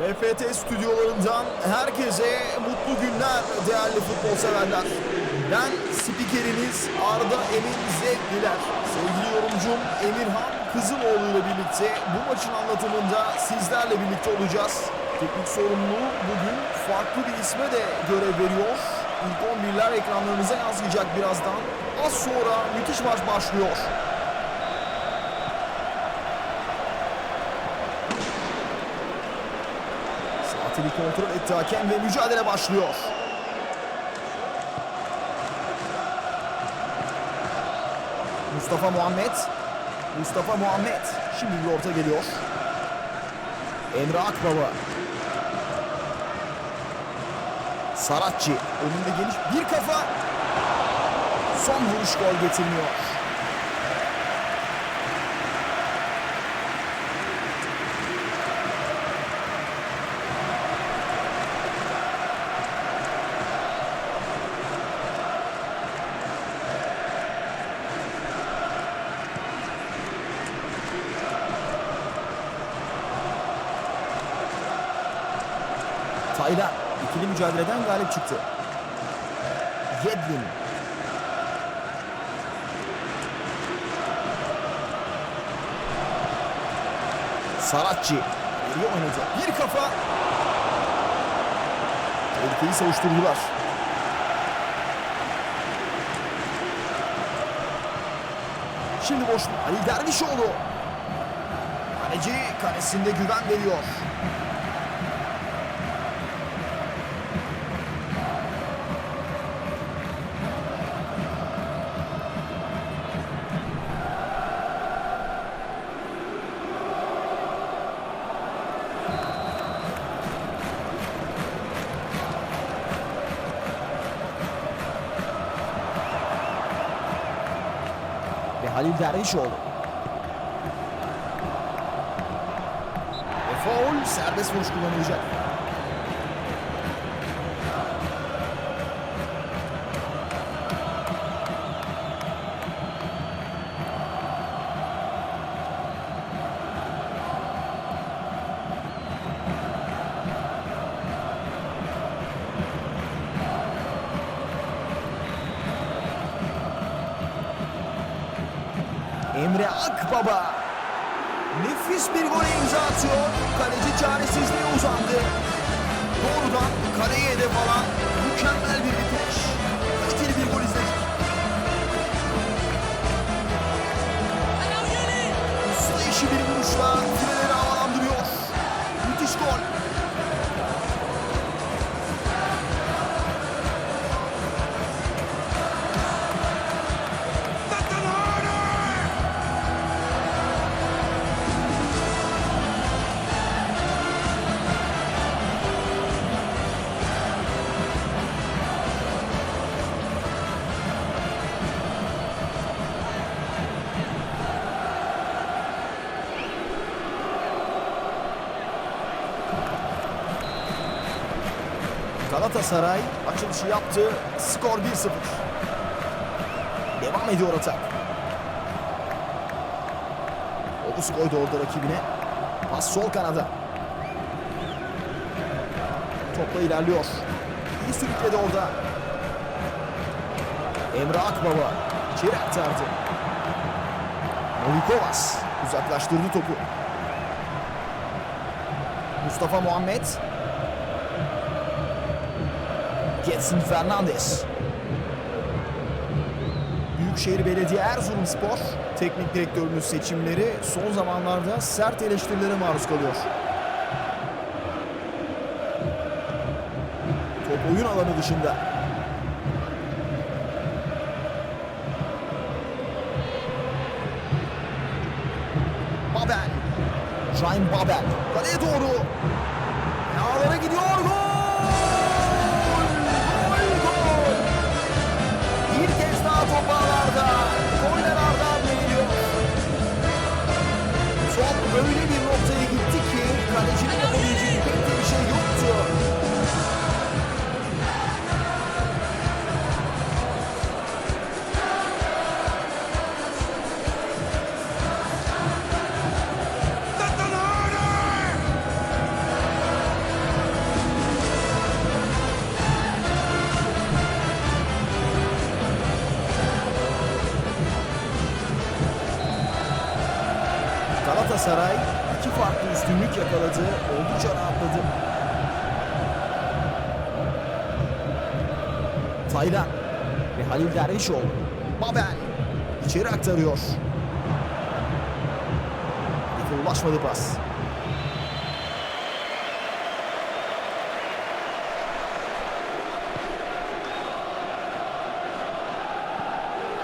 BFT stüdyolarından herkese mutlu günler değerli futbol severler. Ben spikeriniz Arda Emin Zevkliler. Sevgili yorumcum Emirhan Kızıloğlu ile birlikte bu maçın anlatımında sizlerle birlikte olacağız. Teknik sorumluluğu bugün farklı bir isme de görev veriyor. İlk 11'ler ekranlarınıza yansıyacak birazdan. Az sonra müthiş maç başlıyor. Saatini kontrol etti hakem ve mücadele başlıyor. Mustafa Muhammed. Mustafa Muhammed. Şimdi bir orta geliyor. Emre Akbaba. Saratçı. Önünde geniş bir kafa. Son vuruş gol getirmiyor. Taylan ikili mücadeleden galip çıktı. Yedlin. Saratçı geriye oynadı. Bir kafa. Tehlikeyi savuşturdular. Şimdi boşluk. Ali Dervişoğlu. Kaleci kalesinde güven veriyor. Halil Dervişoğlu. Ve foul serbest vuruş kullanılacak. Emre Akbaba nefis bir gole imza atıyor. Kaleci çaresizliğe uzandı. Doğrudan kaleye hedef alan mükemmel bir bitiş. Galatasaray açılışı yaptı. Skor 1-0. Devam ediyor atak. Oğuz koydu orada rakibine. Pas sol kanada. Topla ilerliyor. İyi sürükledi orada. Emre Akbaba içeri aktardı. Novikovas uzaklaştırdı topu. Mustafa Muhammed Getson Fernandes. Büyükşehir Belediye Erzurumspor teknik direktörünün seçimleri son zamanlarda sert eleştirilere maruz kalıyor. Top oyun alanı dışında. Babel. Şahin Babel. Kaleye doğru. Ağlara gidiyor. Gol! Galatasaray iki farklı üstünlük yakaladı. Oldukça rahatladı. Taylan ve Halil Dervişoğlu. Babel içeri aktarıyor. Hedefe ulaşmadı pas.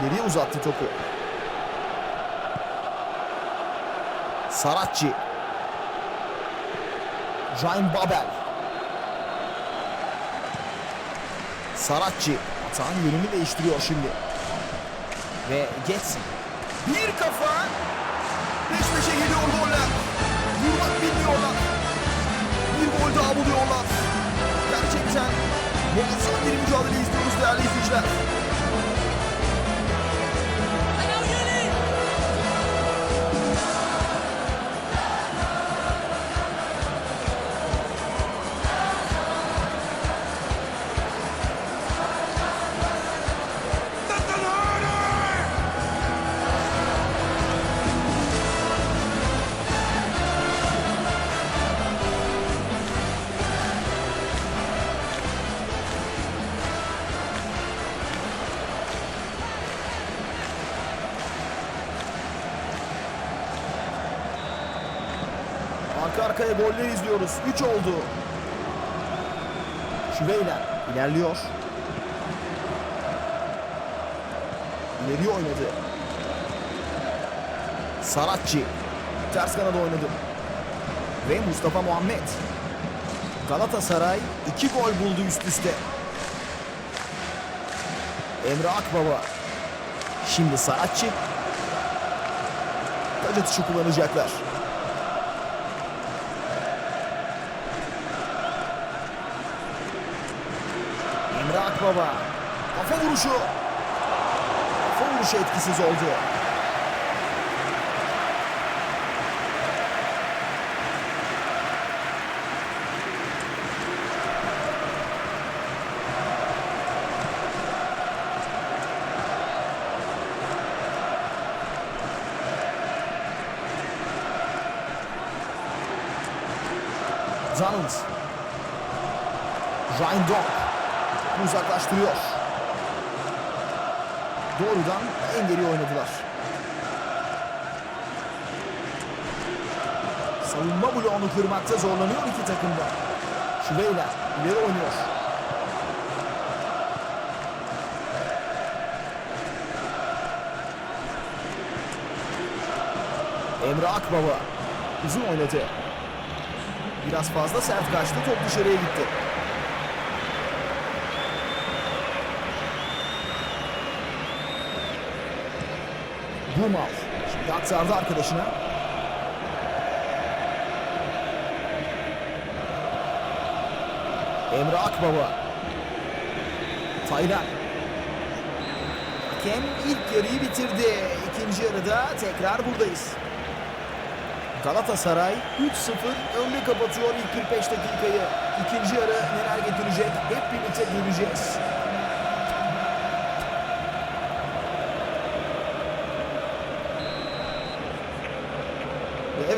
İleriye uzattı topu. Saratçı. Jain Babel. Saratçı. Atağın yönünü değiştiriyor şimdi. Ve Getsin. Bir kafa. Peş peşe geliyor goller. Vurmak bilmiyorlar. Bir gol daha buluyorlar. Gerçekten muazzam bir mücadele izliyoruz değerli izleyiciler. Arkaya goller izliyoruz. 3 oldu. Şüveyler ilerliyor. İleri oynadı. Saratçı ters kanada oynadı. Ve Mustafa Muhammed. Galatasaray 2 gol buldu üst üste. Emre Akbaba. Şimdi Saratçı. Taç atışı kullanacaklar. Akbaba. Kafa vuruşu. Kafa vuruşu etkisiz oldu. Donald. Ryan Donk uzaklaştırıyor. Doğrudan en geri oynadılar. Savunma bloğunu kırmakta zorlanıyor iki takım da. Şüveyler ileri oynuyor. Emre Akbaba uzun oynadı. Biraz fazla sert kaçtı top dışarıya gitti. Bumal. Şimdi aktardı arkadaşına. Emre Akbaba. Taylan. Hakem ilk yarıyı bitirdi. İkinci yarıda tekrar buradayız. Galatasaray 3-0 önde kapatıyor ilk 45 dakikayı. İkinci yarı neler getirecek hep birlikte göreceğiz.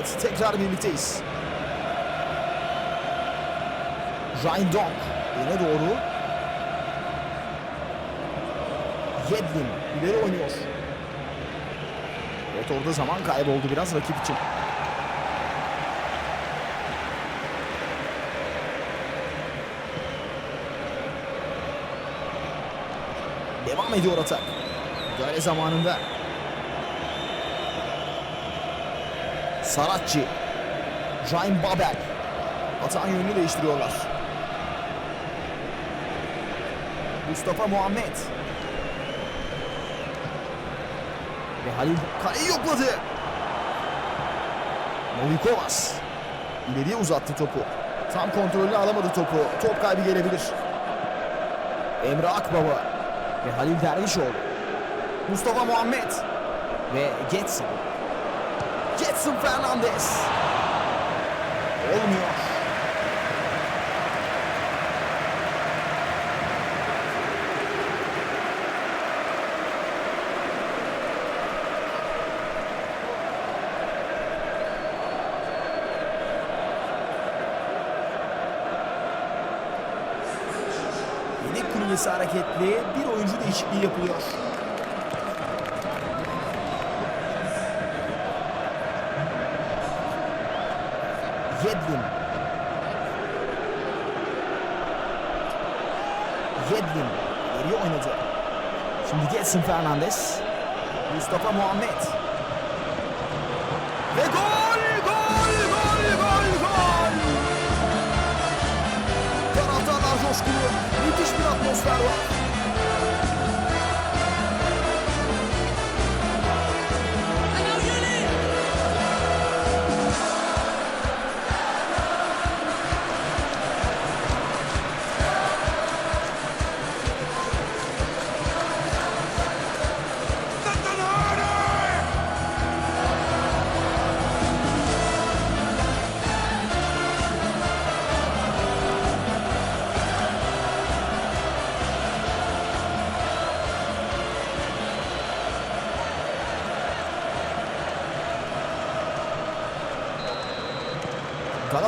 Evet tekrar birlikteyiz. Ryan Donk yine doğru. Yedlin ileri oynuyor. Evet orada zaman kayboldu biraz rakip için. Devam ediyor atak. Müdahale zamanında. Saratçı. Jain Babel. Atağın yönünü değiştiriyorlar. Mustafa Muhammed. Ve Halil kaleyi yokladı. Novikovas. İleriye uzattı topu. Tam kontrolünü alamadı topu. Top kaybı gelebilir. Emre Akbaba ve Halil Dervişoğlu. Mustafa Muhammed ve Getson. Edson Fernandez. Olmuyor. Hareketli bir oyuncu değişikliği yapılıyor. Getson Fernandes. Mustafa Muhammed. Ve gol! Gol! Gol! Gol! Gol! Taraftarlar coşkulu. Müthiş bir atmosfer var.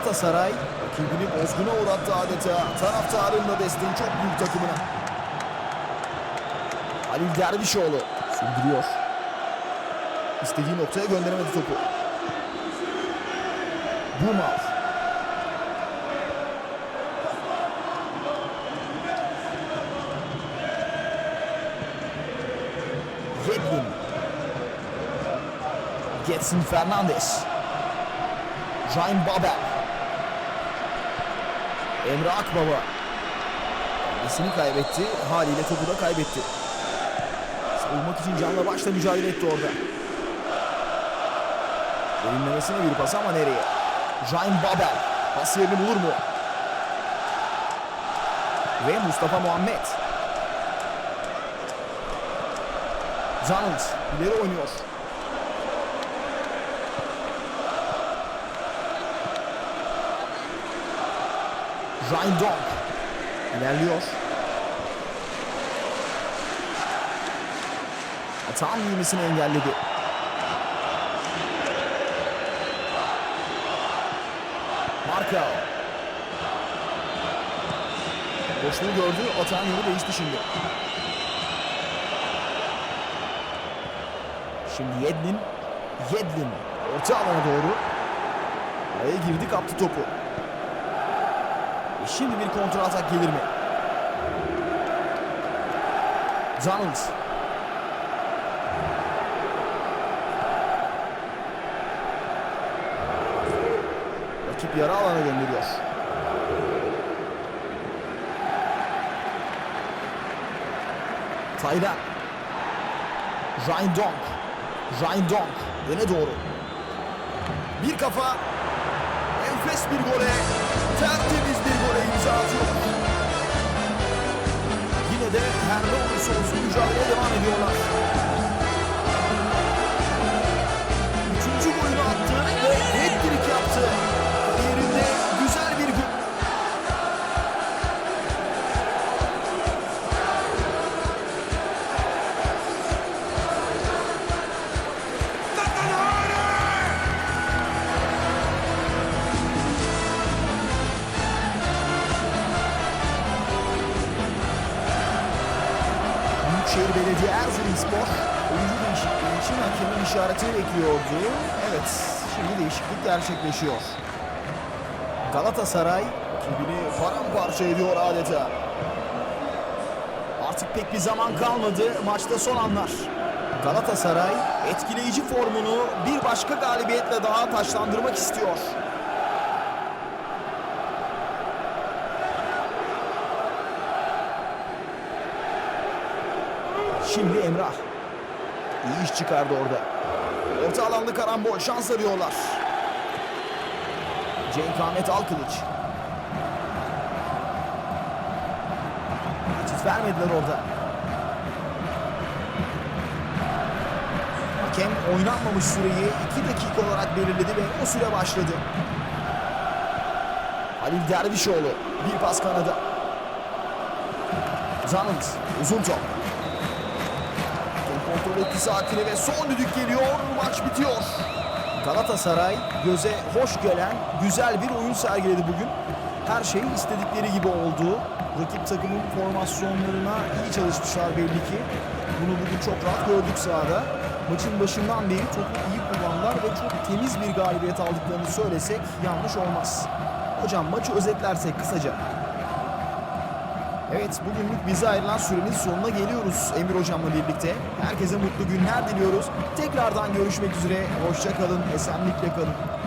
Galatasaray rakibini bozguna uğrattı adeta. Taraftarın da desteği çok büyük takımına. Halil Dervişoğlu sürdürüyor. İstediği noktaya gönderemedi topu. Bumal. Yedlin. Getson Fernandes. Ryan Babel. Emre Akbaba. Kendisini kaybetti. Haliyle topu da kaybetti. Savunmak için canla başla mücadele etti orada. Derinlemesine bir pas ama nereye? Ryan Babel. Pas yerini bulur mu? Ve Mustafa Muhammed. Zanant ileri oynuyor. Ryan Donk ilerliyor. Atan yürümesini engelledi. Marka. Boşluğu gördü. Atan yolu değişti şimdi. Şimdi Yedlin. Yedlin. Orta alana doğru. Araya girdi kaptı topu. Şimdi bir kontrol atak gelir mi? Donald. Rakip yarı alana gönderiyor. Taylan. Ryan Donk. Ryan Donk. Öne doğru. Bir kafa. Enfes bir gole. Tertemiz bir gole imza atıyor. Yine de her ne olursa olsun mücadeleye devam ediyorlar. İşaretini bekliyordu. Evet, şimdi değişiklik gerçekleşiyor. Galatasaray rakibini paramparça ediyor adeta. Artık pek bir zaman kalmadı. Maçta son anlar. Galatasaray etkileyici formunu bir başka galibiyetle daha taşlandırmak istiyor. Şimdi Emrah. İyi iş çıkardı orada. Orta alanda karambol şans arıyorlar. Cenk Ahmet Alkılıç. Geçit vermediler orada. Hakem oynanmamış süreyi 2 dakika olarak belirledi ve o süre başladı. Halil Dervişoğlu bir pas kanada. Zanant uzun top. Etti saatini ve son düdük geliyor. Maç bitiyor. Galatasaray göze hoş gelen güzel bir oyun sergiledi bugün. Her şey istedikleri gibi oldu. Rakip takımın formasyonlarına iyi çalışmışlar belli ki. Bunu bugün çok rahat gördük sahada. Maçın başından beri topu iyi kullandılar ve çok temiz bir galibiyet aldıklarını söylesek yanlış olmaz. Hocam maçı özetlersek kısaca. Evet bugünlük bize ayrılan sürenin sonuna geliyoruz Emir Hocam'la birlikte. Herkese mutlu günler diliyoruz. Tekrardan görüşmek üzere. Hoşça kalın, esenlikle kalın.